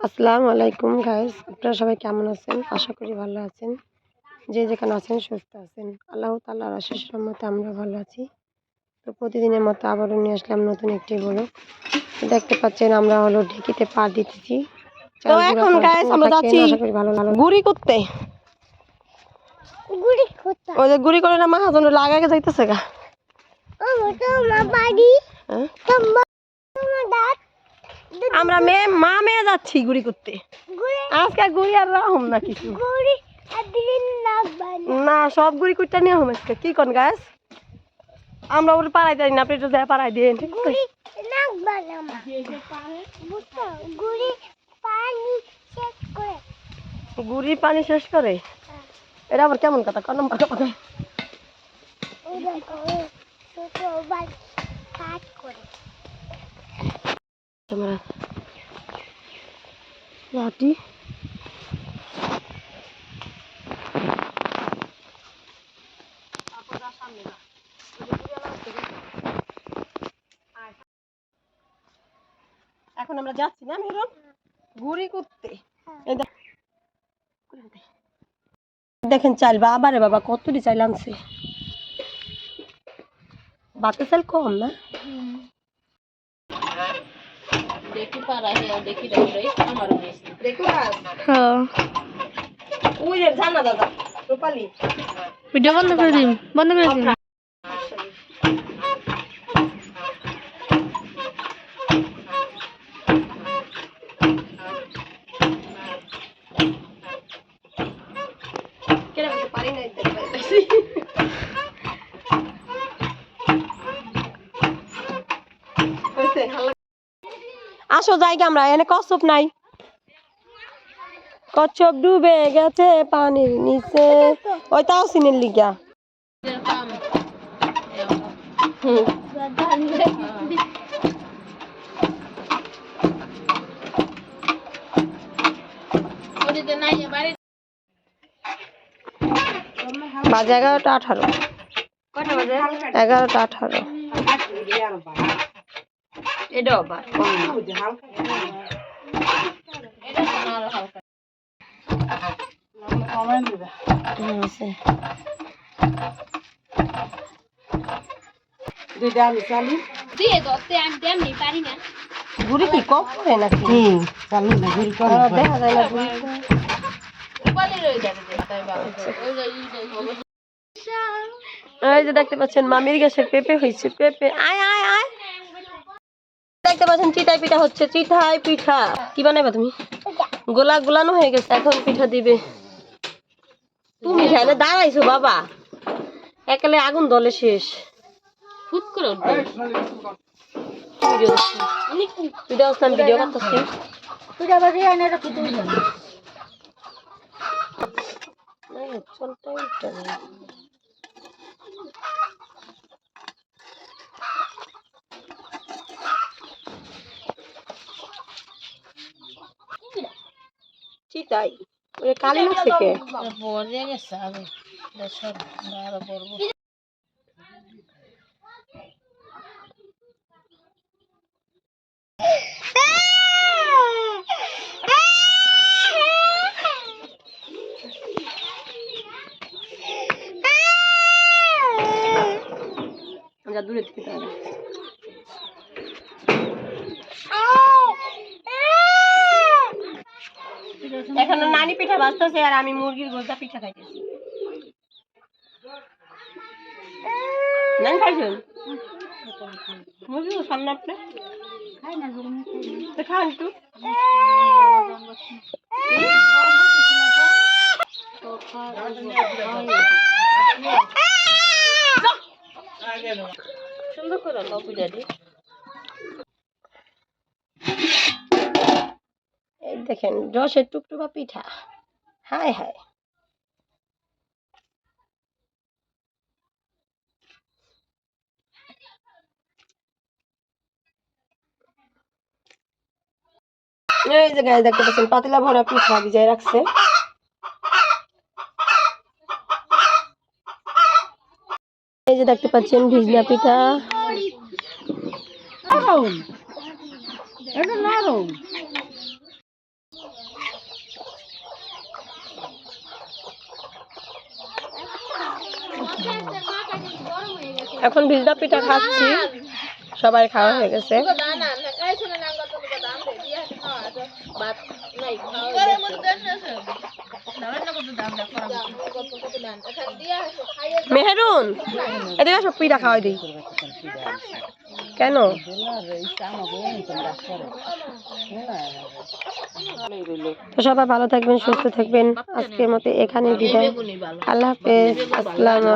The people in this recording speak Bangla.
আসসালামু আলাইকুম গাইস আপনারা সবাই কেমন আছেন? আশা করি ভালো আছেন। যে যেখানে আছেন সুস্থ আছেন। আল্লাহ তাল্লাহ আশিস রহমতে আমরা ভালো আছি। তো প্রতিদিনের মতো আবারও নিয়ে আসলাম নতুন একটি ব্লগ দেখতে পাচ্ছেন আমরা হলো ঢেকিতে পা দিতেছি। তো এখন guys আমরা যাচ্ছি আশা করি ভালো ভালো গুড়ি করতে। গুড়ি কোথা ওই যে গুড়ি করে না মাহাজন লাগাকে যাইতেছে গা। ও তোমার বাড়ি হ্যাঁ? তোমার তোমার দাঁত আমরা মেয়ে মা মেয়ে যাচ্ছি গুড়ি করতে। আজকে গুড়ি আর রাহম না কিছু। না সব গুড়ি কুইটা নিয়ে হম আজকে। কি কন গাছ? আমরা ওর পাড়াই যাই না আপনি একটু যায় পাড়াই দিয়ে ঠিক আছে? গুড়ি পানি শেষ করে। এটা আবার কেমন কথা? কন নম্বর কথা? কাজ করে। তোমরা লাঠি এখন আমরা যাচ্ছি না মেরন ঘুরি করতে দেখেন চাল বাবা রে বাবা, কতটি চাল আনছে। বাতে চাল কম না? ওই রে জানা দাদা রূপালি। ভিডিও বন্ধ করে দিন বন্ধ করে দিন তো পারি না একদম পাইছি হয়েছে, হাল্লা- আসো জায়গা আমরা এনে কচ্ছপ নাই। কচ্ছপ ডুবে গেছে পানির নিচে। ওই তাও সিনের লিগা। বাজে এগারোটা আঠারো। এগারোটা আঠারো। এটাও আবার ঘুরি কি কম করে নাকি আহ, দেখা যায় না ঘুরি এই যে দেখতে পাচ্ছেন মামির গাছের পেঁপে হয়েছে পেঁপে আয় আয় আয় দেখতে পাচ্ছেন চিটাই পিঠা হচ্ছে চিঠাই পিঠা। কি বানাইবা তুমি? গোলা গোলানো হয়ে গেছে, এখন পিঠা দিবে। তুমি খাইলে দাঁড়াইছো, বাবা। একালে আগুন দলে শেষ। ভিডিও দেখছি ভিডিও আসলাম ভিডিও করতেছি। চলটাই নেই। চিতাই ওরে কালি মারছে কে যা দূরে থেকে তাহলে নানি পিঠা বাজতেছে আর আমি মুরগির গোজা পিঠা খাইতেছি। সুন্দর করে আল্লাহ দেখেন, রসের টুকটুকা পিঠা। হায় হায়। এই যে গায়ে দেখতে পাচ্ছেন, পাতলা ভরা পিঠা ভিজায় রাখছে। এই যে দেখতে পাচ্ছেন, ভিজনা পিঠা। এখন ভিজা পিঠা খাচ্ছি। সবাই খাওয়া হয়ে গেছে। মেহরুন এদিকে সব পিঠা খাওয়াই দিই। কেন? তো সবাই ভালো থাকবেন সুস্থ থাকবেন। আজকের মতো এখানে বিদায়। আল্লাহ হাফেজ। আসসালামু